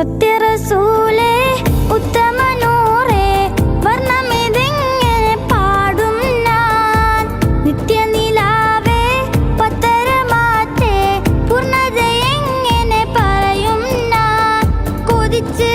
സത്യറസൂലേ പറയും ഞാൻ. കൊതിച്ച്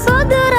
so good.